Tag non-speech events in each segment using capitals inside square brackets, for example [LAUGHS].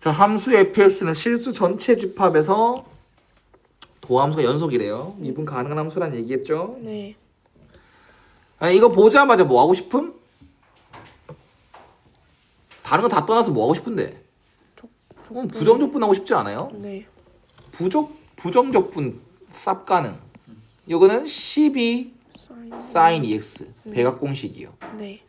자, 함수 fx는 실수 전체 집합에서 도함수가 연속이래요. 미분 가능한 함수란 얘기했죠. 네. 아니, 이거 보자마자 뭐 하고 싶음? 다른 거 다 떠나서 뭐 하고 싶은데? 어, 부정적분 하고 싶지 않아요? 네. 부적 부정적분 쌉 가능. 요거는 12 사인. sin 2x 백악공식이요. 네.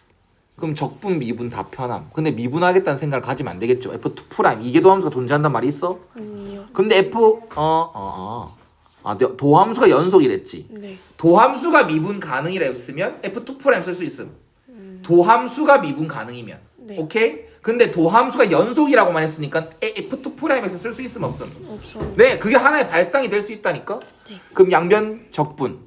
그럼 적분 미분 다 편함. 근데 미분하겠다는 생각을 가지면 안 되겠죠. f2 프라임 이게 도함수가 존재한단 말이 있어? 아니요. 근데 f 어어 어, 아 도- 도함수가 연속이랬지. 네. 도함수가 미분 가능이라 했으면 f2 프라임 쓸 수 있음. 도함수가 미분 가능이면 네. 오케이. 근데 도함수가 연속이라고만 했으니까 f2 프라임에서 쓸 수 있음 없음. 없어. 네, 그게 하나의 발상이 될 수 있다니까. 네. 그럼 양변 적분.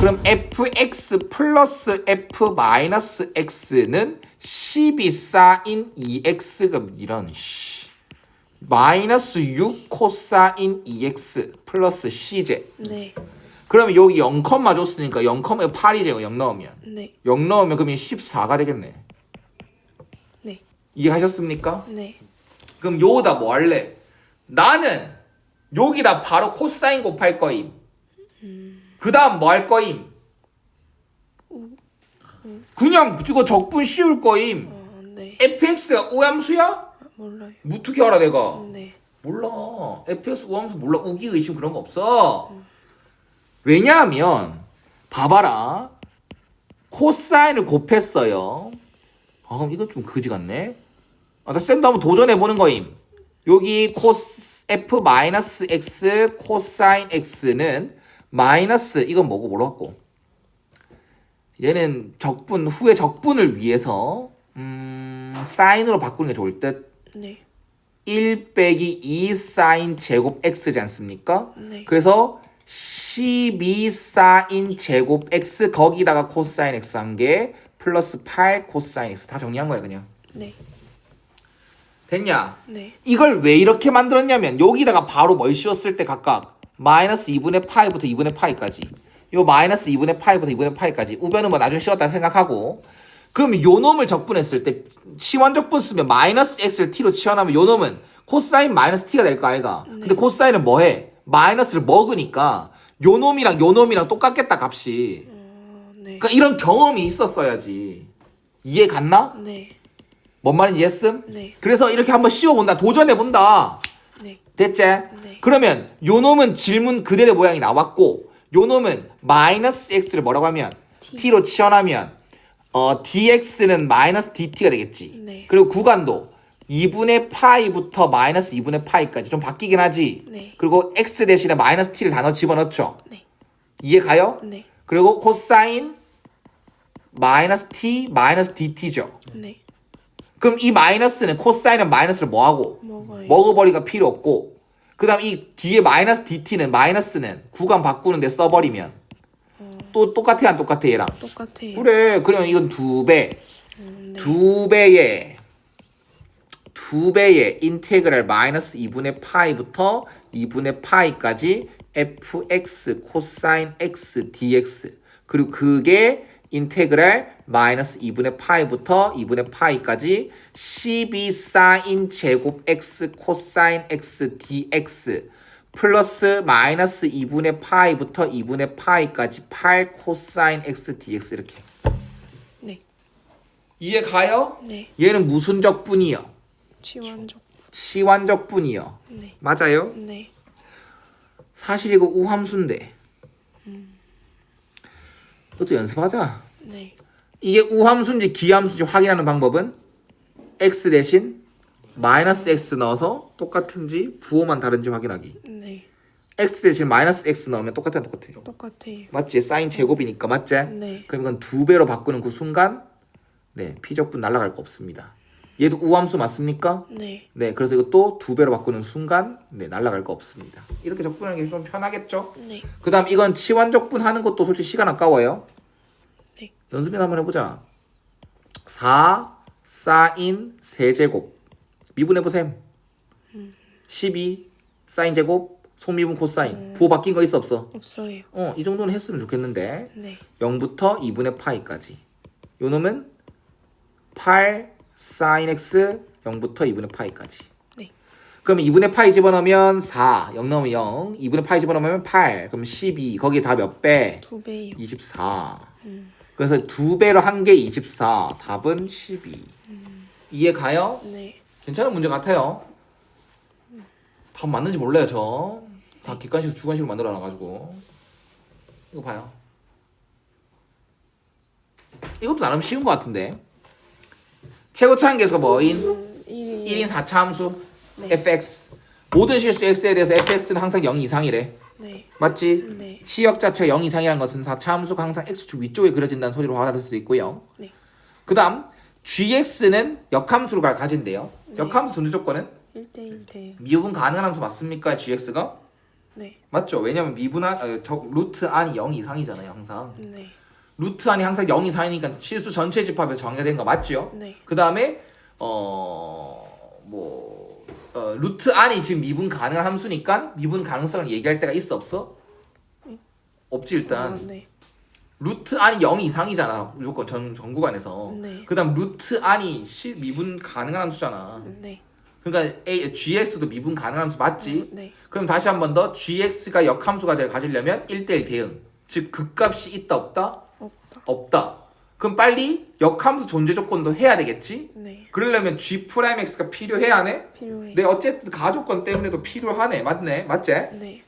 그럼 fx 플러스 f 마이너스 x는 12 사인 2x가 이런 씨. 마이너스 6 코사인 2x 플러스 c제. 네. 그러면 여기 0, 줬으니까 0, 8이죠. 0 넣으면. 네. 0 넣으면 그러면 14가 되겠네. 네. 이해하셨습니까? 네. 그럼 요다 뭐 할래? 나는 여기다 바로 코사인 곱할 거임. 그 다음 뭐 할 거임? 그냥 이거 적분 씌울 거임. 어, 네. fx가 오함수야? 아, 몰라요. 무투기 알아 내가. 네. 몰라. fx 오함수 몰라. 우기 의심 그런 거 없어. 왜냐하면 봐봐라. 코사인을 곱했어요. 아 그럼 이건 좀 거지 같네. 아, 나 쌤도 한번 도전해 보는 거임. 여기 코스 f 마이너스 x 코사인 x는 마이너스 이건 뭐고 갖고 얘는 적분 후에 적분을 위해서 음 사인으로 바꾸는 게 좋을 듯. 네. 1 빼기 2 사인 제곱 x지 않습니까? 네. 그래서 12 사인 제곱 x 거기다가 코사인 x 한 개 플러스 8 코사인 x 다 정리한 거야 그냥. 네. 됐냐? 네. 이걸 왜 이렇게 만들었냐면 여기다가 바로 뭘 씌웠을 때 각각 마이너스 2분의 파이부터 2분의 파이까지 요 마이너스 2분의 파이부터 2분의 파이까지 우변은 뭐 나중에 씌웠다 생각하고 그럼 요 놈을 적분했을 때 치환적분 쓰면 마이너스 x를 t로 치환하면 요 놈은 코사인 마이너스 t가 될 거 아이가 근데 코사인은 뭐해? 마이너스를 먹으니까 요 놈이랑 요 놈이랑 똑같겠다 값이 어, 네. 그러니까 이런 경험이 있었어야지 이해 갔나? 네. 뭔 말인지 이해했음? 네. 그래서 이렇게 한번 씌워본다 도전해본다 네. 됐지? 네. 그러면 요 놈은 질문 그대로 모양이 나왔고 요 놈은 마이너스 x를 뭐라고 하면 T. t로 치환하면 어 dx는 마이너스 dt가 되겠지. 네. 그리고 구간도 2분의 파이부터 마이너스 2분의 파이까지 좀 바뀌긴 하지. 네. 그리고 x 대신에 마이너스 t를 다 넣어 집어넣죠. 네. 이해 가요? 네. 그리고 코사인 마이너스 t 마이너스 dt죠. 네. 그럼 이 마이너스는 코사인은 마이너스를 뭐하고 먹어요. 먹어버리가 필요 없고 그 다음 이 뒤에 마이너스 dt는 마이너스는 구간 바꾸는데 써버리면 또 똑같아 안 똑같아 얘랑 똑같아요. 그래 그러면 이건 두 배 음, 네. 두 배의 두 배의 인테그랄 마이너스 2분의 파이부터 2분의 파이까지 fx 코사인 x dx 그리고 그게 인테그랄 마이너스 2분의 파이부터 2분의 파이까지 12 사인 제곱 x 코사인 x dx 플러스 마이너스 2분의 파이부터 2분의 파이까지 8 코사인 x dx 이렇게 네. 이해 가요? 네. 얘는 무슨 적분이요? 치환적. 치환적분이요. 네. 맞아요? 네. 사실 이거 우함수인데. 이것도 연습하자. 네. 이게 우함수인지 기함수인지 확인하는 방법은 x 대신 마이너스 x 넣어서 똑같은지 부호만 다른지 확인하기. 네. x 대신 마이너스 x 넣으면 똑같아 똑같아요. 똑같아요. 맞지? 사인 제곱이니까 맞지? 네. 그럼 이건 두 배로 바꾸는 그 순간 네 피적분 날아갈 거 없습니다. 얘도 우함수 맞습니까? 네. 네, 그래서 이것도 두 배로 바꾸는 순간 네 날아갈 거 없습니다. 이렇게 적분하는 게 좀 편하겠죠? 네. 그다음 이건 치환 적분하는 것도 솔직히 시간 아까워요. 네. 연습이나 한번 해보자. 4 사인 세제곱 미분해 보셈. 12 사인 제곱 소미분 코사인 부호 바뀐 거 있어 없어? 없어요. 어, 이 정도는 했으면 좋겠는데 네. 0부터 2분의 파이까지. 요 놈은 8 사인 x 0부터 2분의 파이까지. 네. 그럼 2분의 파이 집어넣으면 4. 0 넣으면 0. 2분의 파이 집어넣으면 8. 그럼 12. 거기에 다 몇 배? 두 배요. 24. 그래서 두 배로 한게 24. 답은 12. 이해 가요? 네. 괜찮은 문제 같아요. 답 맞는지 몰라요, 저. 다 객관식, 주관식으로 만들어 놔가지고. 이거 봐요. 이것도 나름 쉬운 것 같은데. 최고차 한계수가 뭐인? 1인 1인 4차 함수 네. fx. 모든 실수 x에 대해서 fx는 항상 0 이상이래. 네. 맞지? 네. 치역 자체가 0 이상이라는 것은 4차 함수가 항상 x축 위쪽에 그려진다는 소리로 받아들일 수도 있고요. 네. 그 다음 gx는 역함수를 가- 가진대요. 네. 역함수 존재 조건은 1대1 대. 미분 가능한 함수 맞습니까? gx가? 네. 맞죠? 왜냐면 미분한 어, 저, 루트 안이 0 이상이잖아요, 항상. 네. 루트 안이 항상 0 이상이니까 실수 전체 집합에 정해된 거 맞죠? 네. 그 다음에 어 뭐 어, 루트 안이 지금 미분 가능한 함수니까 미분 가능성을 얘기할 때가 있어 없어? 없지 일단. 아, 네. 루트 안이 0 이상이잖아 무조건 전, 전 구간에서 네. 그 다음 루트 안이 실 미분 가능한 함수잖아 네. 그러니까 A, gx도 미분 가능한 함수 맞지? 네. 그럼 다시 한 번 더 gx가 역함수가 돼 가지려면 1대1 대응 즉 극값이 있다 없다? 없다. 없다 그럼 빨리 역함수 존재 조건도 해야 되겠지? 네. 그러려면 g 프라임 x가 필요해야 하네? 필요해. 네 어쨌든 가조건 때문에도 필요하네 맞네 맞지? 네.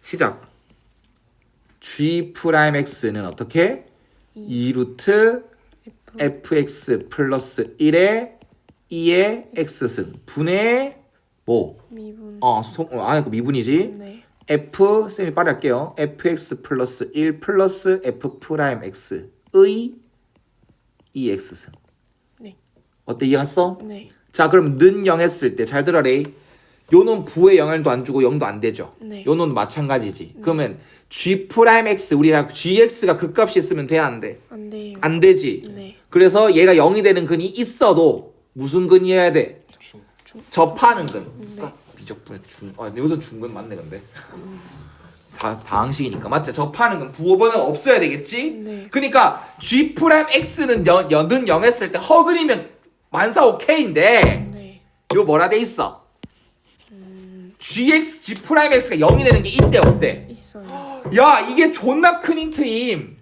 시작 g 프라임 x는 어떻게? 2 루트 F. fx 플러스 1에 2의 x승 분의 뭐? 미분. 어, 송, 어 안에 거 미분이지 네. F 쌤이 빠르게 할게요 fx 플러스 1 플러스 f 프라임 x의 2x승 네. 어때 이해갔어? 네. 자 그럼 는 0 했을 때 잘 들어래 요놈 부의 영향도 안 주고 0도 안 되죠 네. 요놈 마찬가지지 그러면 g 프라임 x 우리가 gx가 극값이 있으면 돼야 안 돼? 안 돼요. 안 되지 네. 그래서 얘가 0이 되는 근이 있어도 무슨 근이어야 돼? 접하는 근. 비적분의 중. 아, 여기서 중근 맞네 근데. 다 다항식이니까 맞지? 접하는 근 부호번호가 없어야 되겠지? 네. 그러니까 g 프라임 x는 연, 연은 0 했을 때 허근이면 만사 오케이인데 네. 요 뭐라 돼 있어? gx g 프라임 x가 0이 되는 게 있대 없대? 있어요. 야 이게 존나 큰 힌트임.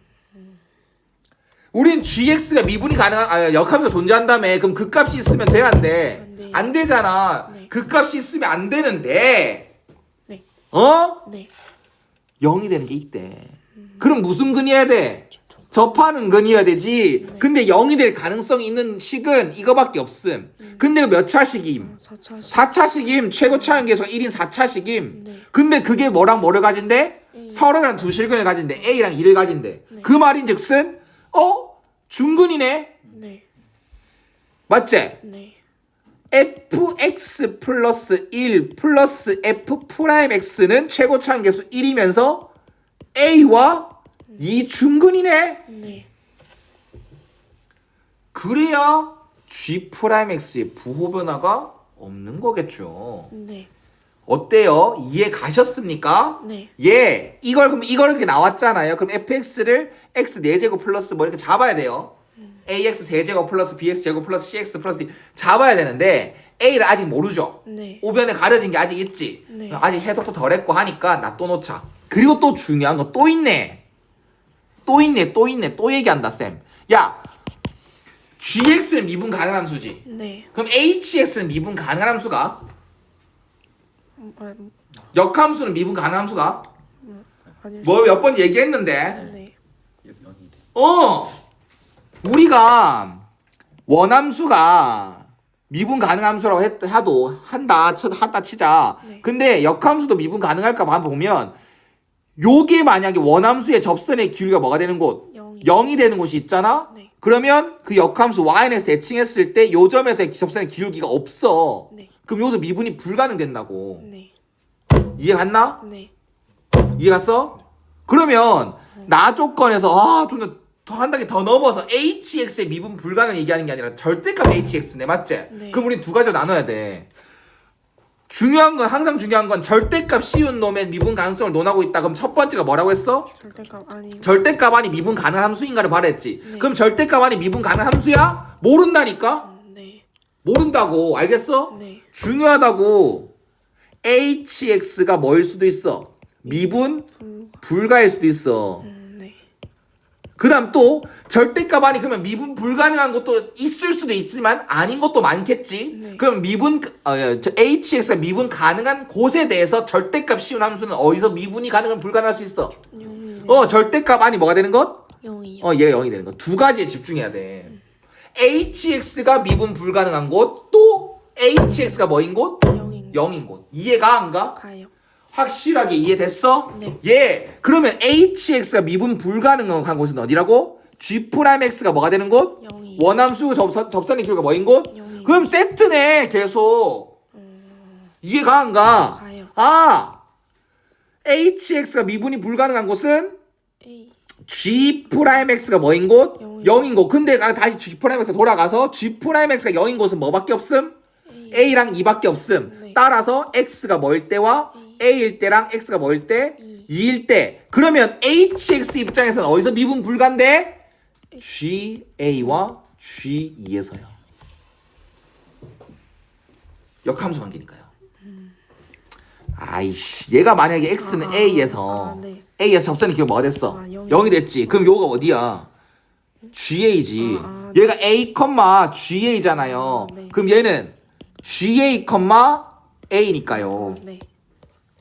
우린 gx가 미분이 가능한 아 역함수가 존재한다며 그럼 그 값이 있으면 돼야 안 돼? 안 돼요. 안 되잖아. 네. 그 값이 있으면 안 되는데 네. 어? 네. 0이 되는 게 있대. 그럼 무슨 근이어야 돼? 접하는 근이어야 되지. 네. 근데 0이 될 가능성이 있는 식은 이거밖에 없음. 근데 몇 차식임? 4차 4차식임 최고차 한계수가 1인 4차식임 네. 근데 그게 뭐랑 뭐를 가진대? A. 서로랑 두 실근을 가진대 A랑 2를 가진대 네. 그 말인 즉슨 어? 중근이네 네. 맞지? 네. fx 플러스 1 플러스 f 프라임 x는 최고차 한계수 1이면서 A와 2 중근이네 네. 그래야 g 프라임 x의 부호 변화가 없는 거겠죠 네. 어때요? 이해 가셨습니까? 네. 예, 이걸 그럼 이걸 이렇게 나왔잖아요. 그럼 fx를 x 4제곱 플러스 뭐 이렇게 잡아야 돼요. ax 세제곱 플러스 bx 제곱 플러스 cx 플러스 d 잡아야 되는데 a를 아직 모르죠. 네. 오변에 가려진 게 아직 있지. 네. 아직 해석도 덜 했고 하니까 나 또 놓자. 그리고 또 중요한 거 또 있네. 또 있네, 또 있네, 또 얘기한다 쌤. 야, gx는 미분 가능한 함수지. 네. 그럼 hx는 미분 가능한 함수가? 음, 역함수는 미분 가능한 함수가? 아닐 뭐몇 번 얘기했는데 네. 어 우리가 원함수가 미분 가능한 함수라고 했, 하도 한다 쳐, 한다 치자 네. 근데 역함수도 미분 가능할까 봐 보면 요게 만약에 원함수의 접선의 기울기가 뭐가 되는 곳 영이. 0이 되는 곳이 있잖아 네. 그러면 그 역함수 yn에서 대칭했을 때 요 점에서의 접선의 기울기가 없어 네. 그럼 여기서 미분이 불가능된다고 네. 이해 갔나? 네. 이해 갔어? 그러면 나 조건에서 아좀 더한 단계 더 넘어서 hx의 미분 불가능 얘기하는 게 아니라 절대값 hx네 맞지? 네. 그럼 우린 두 가지로 나눠야 돼. 중요한 건 항상 중요한 건 절대값 씌운 놈의 미분 가능성을 논하고 있다. 그럼 첫 번째가 뭐라고 했어? 절대값 아니. 절대값 아니 미분 가능 함수인가를 말했지. 네. 그럼 절대값 아니 미분 가능 함수야? 모른다니까? 모른다고 알겠어? 네. 중요하다고 hx가 뭐일 수도 있어 미분 불가. 불가일 수도 있어 음, 네. 그 다음 또 절대값 아니 그러면 미분 불가능한 것도 있을 수도 있지만 아닌 것도 많겠지 네. 그럼 미분 어, 예, 저 hx가 미분 가능한 곳에 대해서 절대값 씌운 함수는 어디서 미분이 가능한 불가능할 수 있어. 네. 어 절대값 아니 뭐가 되는 것? 영이요. 어 얘가 0이 되는 거 두 가지에 집중해야 돼 hx가 미분 불가능한 곳 또 hx가 뭐인 곳? 영인. 0인 곳 이해가 안 가? 가요. 확실하게 이해됐어? 네. 예. 그러면 hx가 미분 불가능한 곳은 어디라고? g'x가 뭐가 되는 곳? 영이. 원함수 접선, 접선의 길이가 뭐인 곳? 영이. 그럼 세트네 계속. 이해가 안 가? 가요. 아 hx가 미분이 불가능한 곳은 A. g'x가 뭐인 곳? 영이. 0인 곳. 근데 나 다시 g'x 돌아가서 g'x가 0인 곳은 뭐밖에 없음? A. A랑 2밖에 없음. 네. 따라서 X가 뭐일 때와 A일 때랑 X가 뭐일 때? 이. 2일 때. 그러면 HX 입장에서는 어디서 미분 불가인데? GA와 G2에서요. 역함수 관계니까요. 아이씨, 얘가 만약에 X는 아, A에서 아, 네. A에서 접선의 길이 뭐가 됐어? 아, 영이. 0이 됐지. 그럼 요가 어디야? GA지. 아, 아, 얘가 A, GA잖아요. 아, 네. 그럼 얘는 GA, A니까요. 네.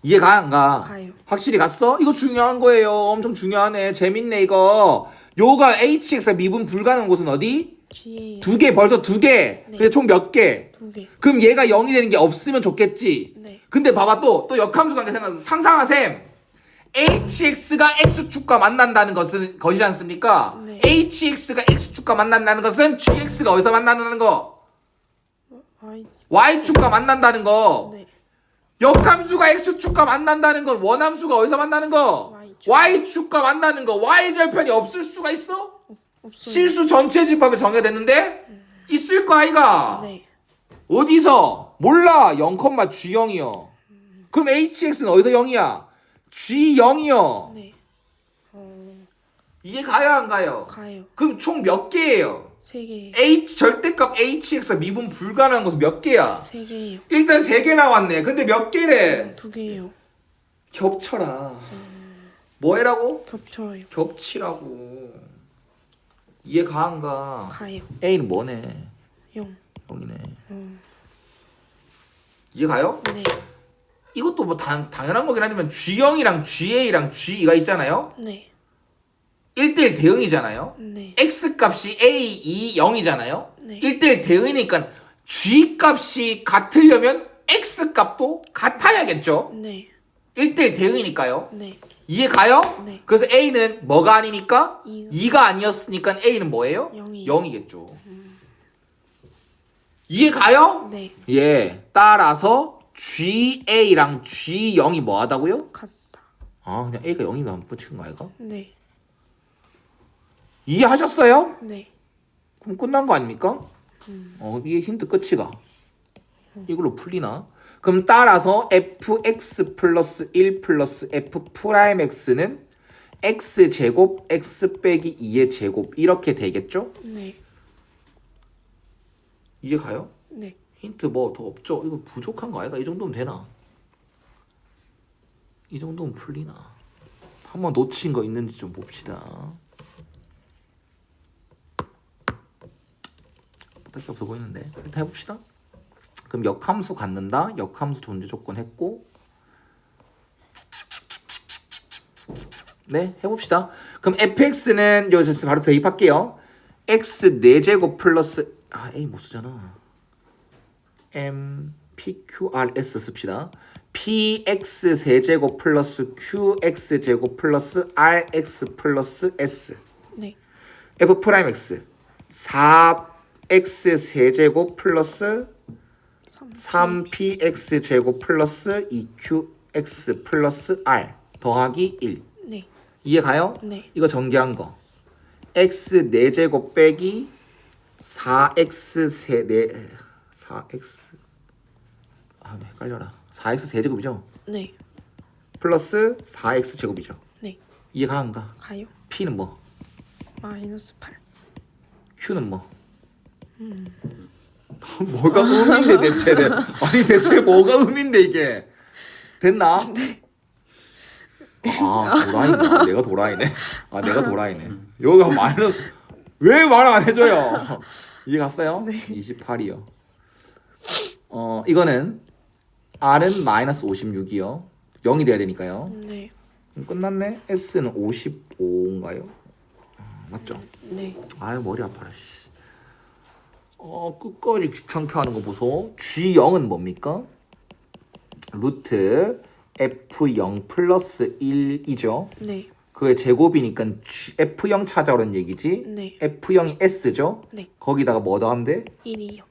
이해가 안 가? 가요. 확실히 갔어? 이거 중요한 거예요. 엄청 중요하네. 재밌네 이거. 요가 HX가 미분 불가능한 곳은 어디? 두 개, 벌써 두 개. 네. 근데 총 몇 개? 두 개. 그럼 얘가 0이 되는 게 없으면 좋겠지. 네. 근데 봐봐 또, 또 역함수 관계 생각, 상상하셈. HX가 X축과 만난다는 것은 것이지 않습니까? 네. HX가 X축과 만난다는 것은 GX가 어디서 만나는 거? Y. Y축과 만난다는 거. 네. 역함수가 X축과 만난다는 건 원함수가 어디서 만나는 거? Y축. Y축과 만나는 거. Y절편이 없을 수가 있어? 없어요. 실수 전체 집합에 정해졌는데? 있을 거 아이가? 네. 어디서? 몰라. 0,G0이요. 그럼 HX는 어디서 0이야? G0이요. 네. 어, 이해 가요 안 가요? 가요. 그럼 총 몇 개예요? 세 개. H 절대값 HX가 미분 불가능한 것은 몇 개야? 세 개예요. 일단 세 개 나왔네. 근데 몇 개래? 두 개예요. 겹쳐라. 뭐 해라고? 겹쳐요. 겹치라고. 이해 가 안 가? 가요. A는 뭐네? 영. 0이네. 음. 이해 가요? 네. 이것도 뭐 당, 당연한 거긴 하지만 G0이랑 GA랑 G가 있잖아요. 네. 1대1 대응이잖아요. 네. X 값이 A, 2, 0이잖아요. 네. 1대1 대응이니까 G 값이 같으려면 X 값도 같아야겠죠. 네. 1대1 대응이니까요. 네. 이해 가요? 네. 그래서 A는 뭐가 아니니까? 이. 2가 아니었으니까 A는 뭐예요? 영이요. 0이겠죠. 이해 가요? 네. 예. 따라서 GA랑 G0이 뭐 하다고요? 같다. 아, 그냥 A가 0이면 안 붙인 거 아이가? 네. 이해하셨어요? 네. 그럼 끝난 거 아닙니까? 어, 이게 힌트 끝이가. 이걸로 풀리나? 그럼 따라서 fx 플러스 1 플러스 f 프라임 x는 x 제곱 x 빼기 2의 제곱 이렇게 되겠죠? 네. 이해 가요? 네. 힌트 뭐 더 없죠? 이거 부족한 거 아이가? 이 정도면 되나? 이 정도면 풀리나? 한번 놓친 거 있는지 좀 봅시다. 딱히 없어 보이는데 일단 해봅시다. 그럼 역함수 갖는다. 역함수 존재 조건 했고 네 해봅시다. 그럼 fx는 요저 바로 대입할게요. x 4제곱 플러스 아 a 못 쓰잖아. m p q r s 씁시다. px 세제곱 플러스 qx 제곱 플러스 rx 플러스 s 네. f 프라임 x 4x 세제곱 플러스 3. 3px 제곱 플러스 2qx 플러스 r 더하기 1 네. 이해 가요? 네. 이거 전개한 거 x 4제곱 빼기 4x 세 4, 4x 아 헷갈려라 4x 세제곱이죠? 네. 플러스 4x 제곱이죠 네. 이해가 안 가? 가요. p는 뭐? 마이너스 8. q는 뭐? [LAUGHS] 뭐가 음인데 대체 [LAUGHS] 아니 대체 뭐가 음인데 이게 됐나? 아 도라이네 내가 도라이네 아 내가 도라이네 여기가 말은 왜 말 안 해줘요 [LAUGHS] 이해 갔어요? 28이요 어 이거는 R은 마이너스 56이요 0이 돼야 되니까요 네. 그럼 끝났네 S는 55인가요? 맞죠? 네. 아유 머리 아파라 씨. 어 끝까지 귀찮게 하는 거 보소 G0은 뭡니까? 루트 F0 플러스 1이죠 네. 그의 제곱이니까 F0 찾아오는 얘기지 네. F0이 S죠 네. 거기다가 뭐 더하면 돼? 1이요.